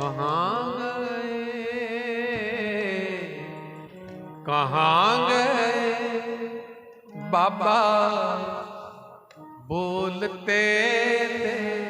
ਕਹਾਂ ਗਏ ਕਹਾਂ ਗਏ ਬਾਬਾ ਬੋਲਤੇ ਤੇ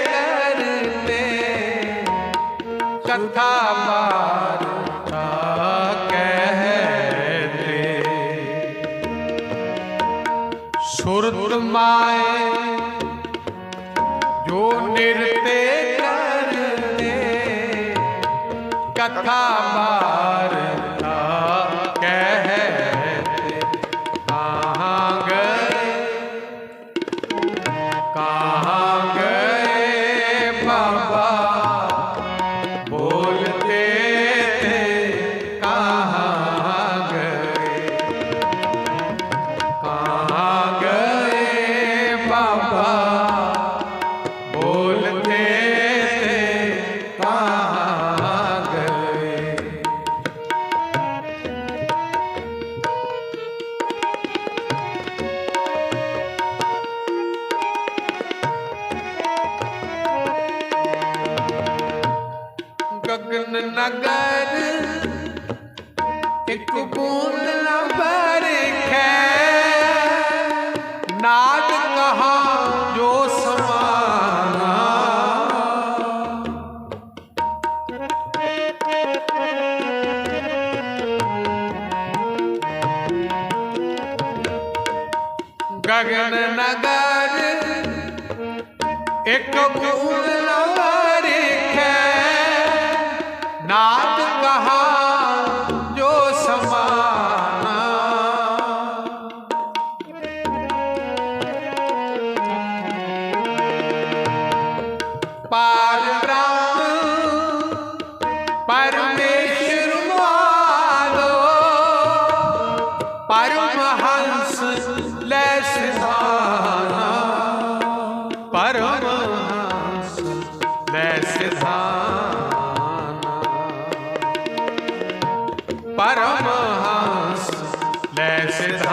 कथा वार्ता कहते सुरत माए जो नृत्य करते कथा वार्ता ਇੱਕ ਬੂੰਦ ਨਾ ਬਰਖੈ ਜੋ ਸਮਾਨਾ। ਗਗਨ ਨਗਰ। ਇੱਕ ਬੂੰਦ ਨਾ ha ਪਰਮ ਹੰਸ ਲੈ ਸਿਧ